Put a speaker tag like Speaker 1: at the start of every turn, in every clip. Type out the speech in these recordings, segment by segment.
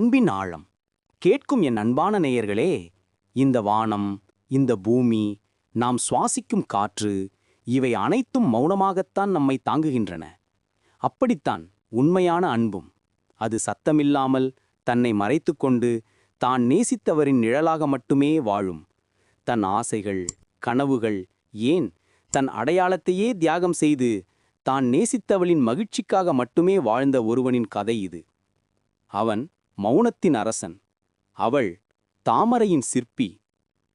Speaker 1: அன்பின் ஆழம். கேட்கும் என் அன்பான நேயர்களே இந்த வானம் இந்த பூமி நாம் சுவாசிக்கும் காற்று இவை அனைத்தும் மௌனமாகத்தான் நம்மை தாங்குகின்றன. அப்படித்தான் உண்மையான அன்பும் அது சத்தமில்லாமல் தன்னை மறைத்துக்கொண்டு தான் நேசித்தவரின் நிழலாக மட்டுமே வாழும். தன் ஆசைகள் கனவுகள் ஏன் தன் அடையாளத்தையே தியாகம் செய்து தான் நேசித்தவளின் மகிழ்ச்சிக்காக மட்டுமே வாழ்ந்த ஒருவனின் கதை இது. அவன் மௌனத்தின் அரசன். அவள் தாமரையின் சிற்பி.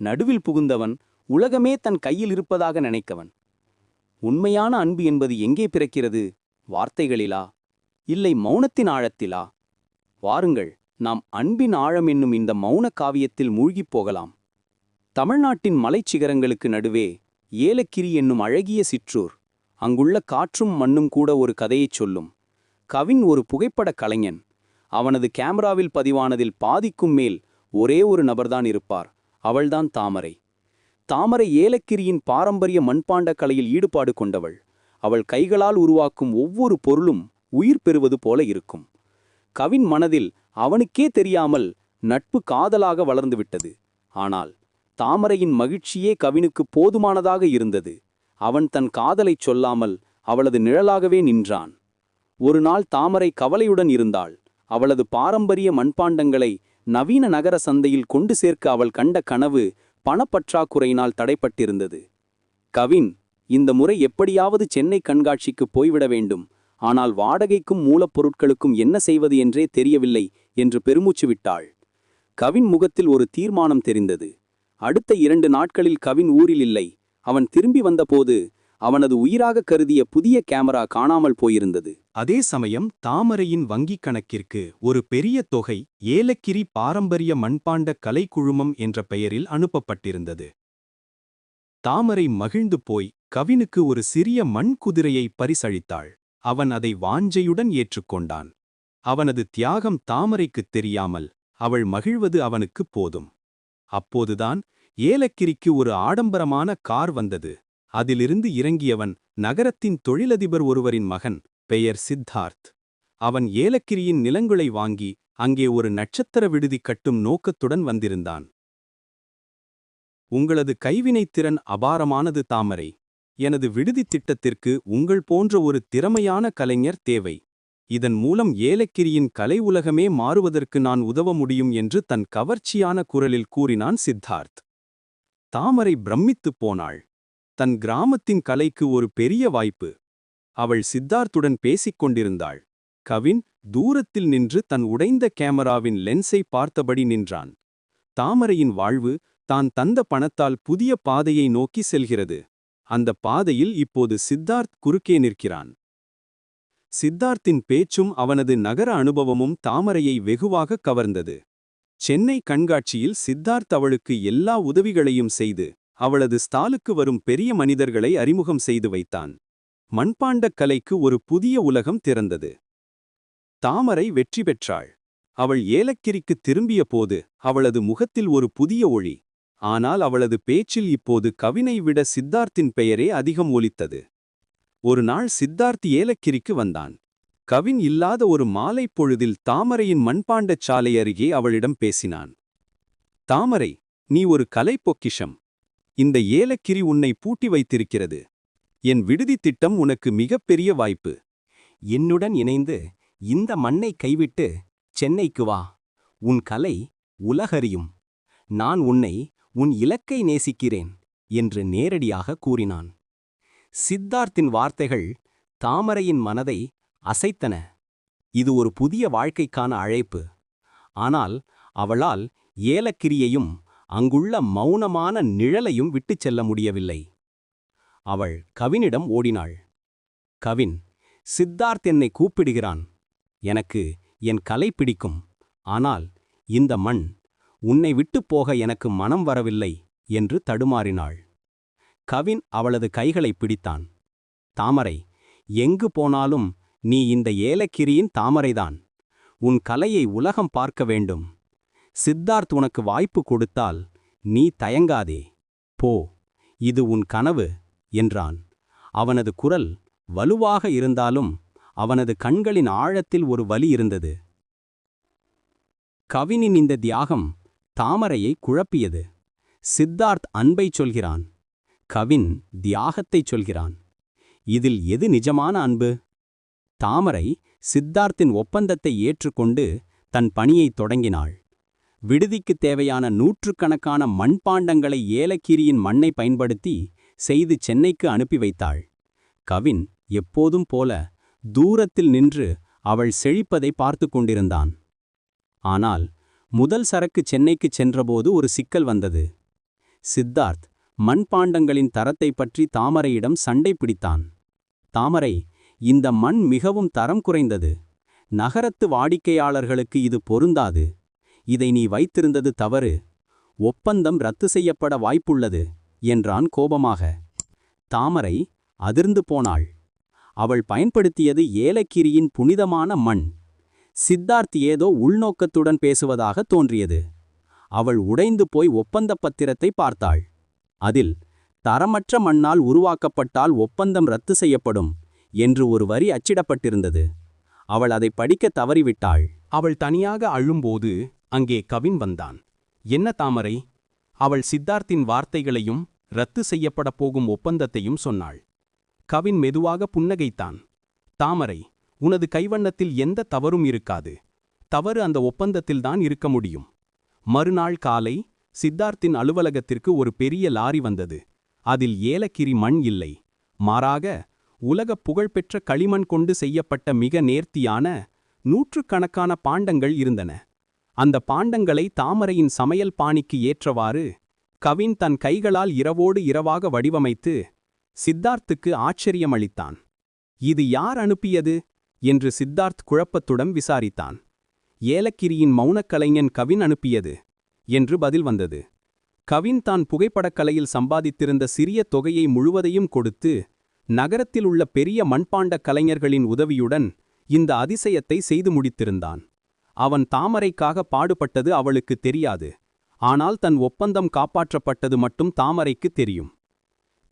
Speaker 1: நடுவில் புகுந்தவன் உலகமே தன் கையில் இருப்பதாக நினைக்கவன். உண்மையான அன்பு என்பது எங்கே பிறக்கிறது? வார்த்தைகளிலா? இல்லை மௌனத்தின் ஆழத்திலா? வாருங்கள் நாம் அன்பின் ஆழம் என்னும் இந்த மௌன காவியத்தில் மூழ்கிப் போகலாம். தமிழ்நாட்டின் மலைச்சிகரங்களுக்கு நடுவே ஏலக்கிரி என்னும் அழகிய சிற்றூர். அங்குள்ள காற்றும் மண்ணும் கூட ஒரு கதையைச் சொல்லும். கவின் ஒரு புகைப்படக் கலைஞன். அவனது கேமராவில் பதிவானதில் பாதிக்கும் மேல் ஒரே ஒரு நபர்தான் இருப்பார். அவள்தான் தாமரை. தாமரை ஏலக்கிரியின் பாரம்பரிய மண்பாண்ட கலையில் ஈடுபாடு கொண்டவள். அவள் கைகளால் உருவாக்கும் ஒவ்வொரு பொருளும் உயிர் பெறுவது போல இருக்கும். கவின் மனதில் அவனுக்கே தெரியாமல் நட்பு காதலாக வளர்ந்துவிட்டது ஆனால் தாமரையின் மகிழ்ச்சியே கவினுக்கு போதுமானதாக இருந்தது. அவன் தன் காதலைச் சொல்லாமல் அவளது நிழலாகவே நின்றான். ஒரு நாள் தாமரை கவலையுடன் இருந்தாள். அவளது பாரம்பரிய மண்பாண்டங்களை நவீன நகர சந்தையில் கொண்டு சேர்க்க அவள் கண்ட கனவு பணப்பற்றாக்குறையினால் தடைப்பட்டிருந்தது. கவின் இந்த முறை எப்படியாவது சென்னை கண்காட்சிக்கு போய்விட வேண்டும். ஆனால் வாடகைக்கும் மூலப்பொருட்களுக்கும் என்ன செய்வது என்றே தெரியவில்லை என்று பெருமூச்சு விட்டாள். கவின் முகத்தில் ஒரு தீர்மானம் தெரிந்தது. அடுத்த இரண்டு நாட்களில் கவின் ஊரில் இல்லை. அவன் திரும்பி வந்தபோது அவனது உயிராக கருதிய புதிய கேமரா காணாமல் போயிருந்தது.
Speaker 2: அதே சமயம் தாமரையின் வங்கிக் கணக்கிற்கு ஒரு பெரிய தொகை ஏலக்கிரி பாரம்பரிய மண்பாண்ட கலைக்குழுமம் என்ற பெயரில் அனுப்பப்பட்டிருந்தது. தாமரை மகிழ்ந்து போய் கவினுக்கு ஒரு சிறிய மண் குதிரையை பரிசளித்தாள். அவன் அதை வாஞ்சையுடன் ஏற்றுக்கொண்டான். அவனது தியாகம் தாமரைக்குத் தெரியாமல் அவள் மகிழ்வது அவனுக்குப் போதும். அப்போதுதான் ஏலக்கிரிக்கு ஒரு ஆடம்பரமான கார் வந்தது. அதிலிருந்து இறங்கியவன் நகரத்தின் தொழிலதிபர் ஒருவரின் மகன் பெயர் சித்தார்த். அவன் ஏலக்கிரியின் நிலங்களை வாங்கி அங்கே ஒரு நட்சத்திர விடுதி கட்டும் நோக்கத்துடன் வந்திருந்தான். உங்களது கைவினைத்திறன் அபாரமானது தாமரை. எனது விடுதி திட்டத்திற்கு உங்கள் போன்ற ஒரு திறமையான கலைஞர் தேவை. இதன் மூலம் ஏலக்கிரியின் கலை உலகமே மாறுவதற்கு நான் உதவ முடியும் என்று தன் கவர்ச்சியான குரலில் கூறினான் சித்தார்த். தாமரை பிரமித்துப் போனாள். தன் கிராமத்தின் கலைக்கு ஒரு பெரிய வாய்ப்பு. அவள் சித்தார்த்துடன் பேசிக் கொண்டிருந்தாள். கவின் தூரத்தில் நின்று தன் உடைந்த கேமராவின் லென்ஸை பார்த்தபடி நின்றான். தாமரையின் வாழ்வு தான் தந்த பணத்தால் புதிய பாதையை நோக்கி செல்கிறது. அந்த பாதையில் இப்போது சித்தார்த் குறுக்கே நிற்கிறான். சித்தார்த்தின் பேச்சும் அவனது நகர அனுபவமும் தாமரையை வெகுவாக கவர்ந்தது. சென்னை கண்காட்சியில் சித்தார்த் அவளுக்கு எல்லா உதவிகளையும் செய்து அவளது ஸ்தாலுக்கு வரும் பெரிய மனிதர்களை அறிமுகம் செய்து வைத்தான். மண்பாண்டக் கலைக்கு ஒரு புதிய உலகம் திறந்தது. தாமரை வெற்றி பெற்றாள். அவள் ஏலக்கிரிக்கு திரும்பிய போது அவளது முகத்தில் ஒரு புதிய ஒளி. ஆனால் அவளது பேச்சில் இப்போது கவினை விட சித்தார்த்தின் பெயரே அதிகம் ஒலித்தது. ஒரு நாள் சித்தார்த் ஏலக்கிரிக்கு வந்தான். கவின் இல்லாத ஒரு மாலைப் பொழுதில் தாமரையின் மண்பாண்டச் சாலை அருகே அவளிடம் பேசினான். தாமரை நீ ஒரு கலை பொக்கிஷம். இந்த ஏலக்கிரி உன்னை பூட்டி வைத்திருக்கிறது. என் விடுதி திட்டம் உனக்கு மிகப்பெரிய வாய்ப்பு.
Speaker 1: என்னுடன் இணைந்து இந்த மண்ணை கைவிட்டு சென்னைக்கு வா. உன் கலை உலகறியும். நான் உன்னை உன் இலக்கை நேசிக்கிறேன் என்று நேரடியாக கூறினான். சித்தார்த்தின் வார்த்தைகள் தாமரையின் மனதை அசைத்தன. இது ஒரு புதிய வாழ்க்கைக்கான அழைப்பு. ஆனால் அவளால் ஏலக்கிரியையும் அங்குள்ள மௌனமான நிழலையும் விட்டுச் செல்ல முடியவில்லை. அவள் கவினிடம் ஓடினாள். கவின் சித்தார்த் என்னை கூப்பிடுகிறான். எனக்கு என் கலை பிடிக்கும். ஆனால் இந்த மண் உன்னை விட்டுப் போக எனக்கு மனம் வரவில்லை என்று தடுமாறினாள். கவின் அவளது கைகளை பிடித்தான். தாமரை எங்கு போனாலும் நீ இந்த ஏலக்கிரியின் தாமரைதான். உன் கலையை உலகம் பார்க்க வேண்டும். சித்தார்த் உனக்கு வாய்ப்பு கொடுத்தால் நீ தயங்காதே. போ இது உன் கனவு என்றான். அவனது குரல் வலுவாக இருந்தாலும் அவனது கண்களின் ஆழத்தில் ஒரு வலி இருந்தது.
Speaker 2: கவினின் இந்த தியாகம் தாமரையை குழப்பியது. சித்தார்த் அன்பை சொல்கிறான். கவின் தியாகத்தைச் சொல்கிறான். இதில் எது நிஜமான அன்பு? தாமரை சித்தார்த்தின் ஒப்பந்தத்தை ஏற்றுக்கொண்டு தன் பணியைத் தொடங்கினாள். விடுதிக்குத் தேவையான நூற்றுக்கணக்கான மண்பாண்டங்களை ஏலக்கிரியின் மண்ணை பயன்படுத்தி செய்து சென்னைக்கு அனுப்பி வைத்தாள். கவின் எப்போதும் போல தூரத்தில் நின்று அவள் செழிப்பதை பார்த்து கொண்டிருந்தான். ஆனால் முதல் சரக்கு சென்னைக்குச் சென்றபோது ஒரு சிக்கல் வந்தது. சித்தார்த் மண்பாண்டங்களின் தரத்தை பற்றி தாமரையிடம் சண்டை பிடித்தான். தாமரை இந்த மண் மிகவும் தரம் குறைந்தது. நகரத்து வாடிக்கையாளர்களுக்கு இது பொருந்தாது. இதை நீ வைத்திருந்தது தவறு. ஒப்பந்தம் ரத்து செய்யப்பட வாய்ப்புள்ளது என்றான் கோபமாக. தாமரை அதிர்ந்து போனாள். அவள் பயன்படுத்தியது ஏலக்கிரியின் புனிதமான மண். சித்தார்த் ஏதோ உள்நோக்கத்துடன் பேசுவதாக தோன்றியது. அவள் உடைந்து போய் ஒப்பந்த பத்திரத்தை பார்த்தாள். அதில் தரமற்ற மண்ணால் உருவாக்கப்பட்டால் ஒப்பந்தம் ரத்து செய்யப்படும் என்று ஒரு வரி அச்சிடப்பட்டிருந்தது. அவள் அதை படிக்க தவறிவிட்டாள்.
Speaker 1: அவள் தனியாக அழும்போது அங்கே கவின் வந்தான். என்ன தாமரை? அவள் சித்தார்த்தின் வார்த்தைகளையும் ரத்து செய்யப்படப் போகும் ஒப்பந்தத்தையும் சொன்னாள். கவின் மெதுவாக புன்னகைத்தான். தாமரை உனது கைவண்ணத்தில் எந்த தவறும் இருக்காது. தவறு அந்த ஒப்பந்தத்தில்தான் இருக்க முடியும். மறுநாள் காலை சித்தார்த்தின் அலுவலகத்திற்கு ஒரு பெரிய லாரி வந்தது. அதில் ஏலக்கிரி மண் இல்லை. மாறாக உலகப் புகழ்பெற்ற களிமண் கொண்டு செய்யப்பட்ட மிக நேர்த்தியான நூற்றுக்கணக்கான பாண்டங்கள் இருந்தன. அந்த பாண்டங்களை தாமரையின் சமையல் பாணிக்கு ஏற்றவாறு கவின் தன் கைகளால் இரவோடு இரவாக வடிவமைத்து சித்தார்த்துக்கு ஆச்சரியமளித்தான். இது யார் அனுப்பியது? என்று சித்தார்த் குழப்பத்துடன் விசாரித்தான். ஏலக்கிரியின் மௌனக் கலைஞன் கவின் அனுப்பியது என்று பதில் வந்தது. கவின் தான் புகைப்படக்கலையில் சம்பாதித்திருந்த சிறிய தொகையை முழுவதையும் கொடுத்து நகரத்தில் உள்ள பெரிய மண்பாண்டக் கலைஞர்களின் உதவியுடன் இந்த அதிசயத்தை செய்து முடித்திருந்தான். அவன் தாமரைக்காக பாடுபட்டது அவளுக்கு தெரியாது. ஆனால் தன் ஒப்பந்தம் காப்பாற்றப்பட்டது மட்டும் தாமரைக்கு தெரியும்.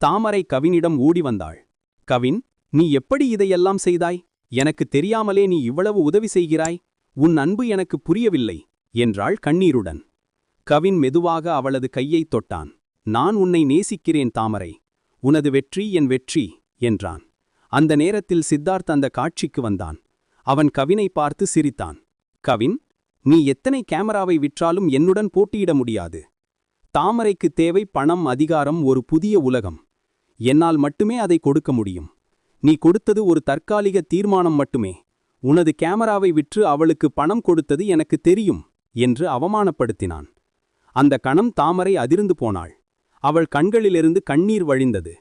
Speaker 1: தாமரை கவினிடம் ஓடி வந்தாள். கவின் நீ எப்படி இதையெல்லாம் செய்தாய்? எனக்கு தெரியாமலே நீ இவ்வளவு உதவி செய்கிறாய். உன் அன்பு எனக்கு புரியவில்லை என்றாள் கண்ணீருடன். கவின் மெதுவாக அவளது கையைத் தொட்டான். நான் உன்னை நேசிக்கிறேன் தாமரை. உனது வெற்றி என் வெற்றி என்றான். அந்த நேரத்தில் சித்தார்த் அந்த காட்சிக்கு வந்தான். அவன் கவினை பார்த்து சிரித்தான். கவின் நீ எத்தனை கேமராவை விற்றாலும் என்னுடன் போட்டியிட முடியாது. தாமரைக்கு தேவை பணம் அதிகாரம் ஒரு புதிய உலகம். என்னால் மட்டுமே அதை கொடுக்க முடியும். நீ கொடுத்தது ஒரு தற்காலிக தீர்மானம் மட்டுமே. உனது கேமராவை விற்று அவளுக்கு பணம் கொடுத்தது எனக்கு தெரியும் என்று அவமானப்படுத்தினான். அந்த கணம் தாமரை அதிர்ந்து போனாள். அவள் கண்களிலிருந்து கண்ணீர் வழிந்தது.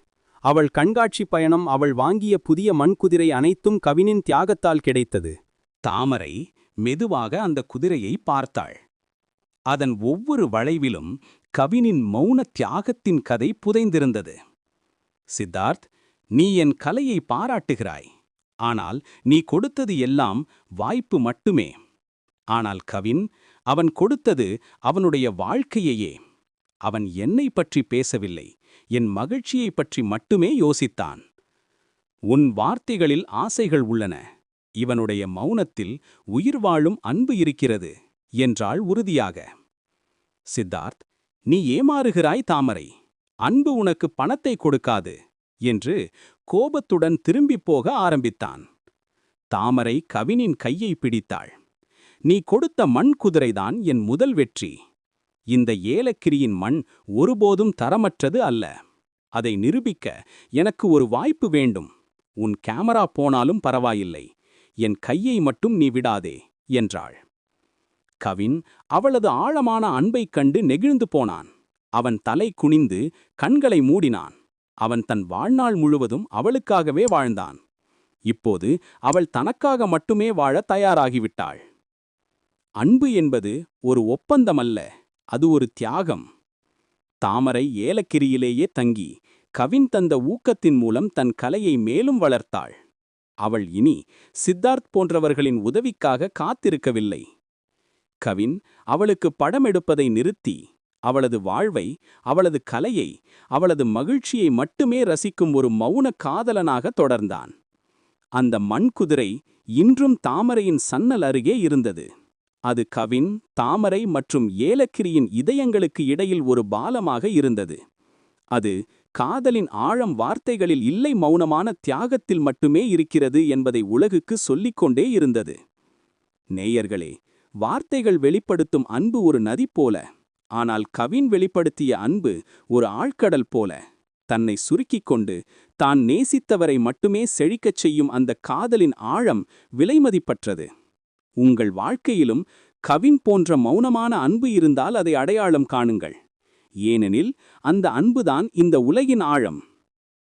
Speaker 1: அவள் கண்காட்சி பயணம் அவள் வாங்கிய புதிய மண்குதிரை அனைத்தும் கவினின் தியாகத்தால் கிடைத்தது. தாமரை மெதுவாக அந்த குதிரையை பார்த்தாள். அதன் ஒவ்வொரு வளைவிலும் கவினின் மௌன தியாகத்தின் கதை புதைந்திருந்தது. சித்தார்த் நீ என் கலையை பாராட்டுகிறாய். ஆனால் நீ கொடுத்தது எல்லாம் வாய்ப்பு மட்டுமே. ஆனால் கவின் அவன் கொடுத்தது அவனுடைய வாழ்க்கையையே. அவன் என்னை பற்றி பேசவில்லை. என் மகிழ்ச்சியைப் பற்றி மட்டுமே யோசித்தான். உன் வார்த்தைகளில் ஆசைகள் உள்ளன. இவனுடைய மௌனத்தில் உயிர் வாழும் அன்பு இருக்கிறது என்றாள் உறுதியாக. சித்தார்த் நீ ஏமாறுகிறாய் தாமரை. அன்பு உனக்கு பணத்தை கொடுக்காது என்று கோபத்துடன் திரும்பிப் போக ஆரம்பித்தான். தாமரை கவினின் கையை பிடித்தாள். நீ கொடுத்த மண் குதிரைதான் என் முதல் வெற்றி. இந்த ஏலக்கிரியின் மண் ஒருபோதும் தரமற்றது அல்ல. அதை நிரூபிக்க எனக்கு ஒரு வாய்ப்பு வேண்டும். உன் கேமரா போனாலும் பரவாயில்லை. என் கையை மட்டும் நீ விடாதே என்றாள். கவின் அவளது ஆழமான அன்பைக் கண்டு நெகிழ்ந்து போனான். அவன் தலை குனிந்து கண்களை மூடினான். அவன் தன் வாழ்நாள் முழுவதும் அவளுக்காகவே வாழ்ந்தான். இப்போது அவள் தனக்காக மட்டுமே வாழ தயாராகிவிட்டாள். அன்பு என்பது ஒரு ஒப்பந்தமல்ல அது ஒரு தியாகம். தாமரை ஏலக்கிரியிலேயே தங்கி கவின் தந்த ஊக்கத்தின் மூலம் தன் கலையை மேலும் வளர்த்தாள். அவள் இனி சித்தார்த் போன்றவர்களின் உதவிக்காக காத்திருக்கவில்லை. கவின் அவளுக்கு படம் எடுப்பதை நிறுத்தி அவளது வாழ்வை அவளது கலையை அவளது மகிழ்ச்சியை மட்டுமே ரசிக்கும் ஒரு மௌன காதலனாக தொடர்ந்தான். அந்த மண்குதிரை இன்றும் தாமரையின் சன்னல் அருகே இருந்தது.
Speaker 2: அது கவின் தாமரை மற்றும் ஏலக்கிரியின் இதயங்களுக்கு இடையில் ஒரு பாலமாக இருந்தது. அது காதலின் ஆழம் வார்த்தைகளில் இல்லை மௌனமான தியாகத்தில் மட்டுமே இருக்கிறது என்பதை உலகுக்கு சொல்லிக்கொண்டே இருந்தது. நேயர்களே வார்த்தைகள் வெளிப்படுத்தும் அன்பு ஒரு நதி போல ஆனால் கவின் வெளிப்படுத்திய அன்பு ஒரு ஆழ்கடல் போல. தன்னை சுருக்கிக் கொண்டு தான் நேசித்தவரை மட்டுமே செழிக்கச் செய்யும் அந்த காதலின் ஆழம் விலைமதிப்பற்றது. உங்கள் வாழ்க்கையிலும் கவின் போன்ற மௌனமான அன்பு இருந்தால் அதை அடையாளம் காணுங்கள். ஏனெனில் அந்த அன்புதான் இந்த உலகின் ஆழம்.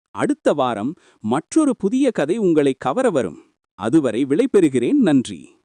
Speaker 2: அடுத்த வாரம் மற்றொரு புதிய கதை உங்களை கவர வரும். அதுவரை விளைபெறுகிறேன் நன்றி.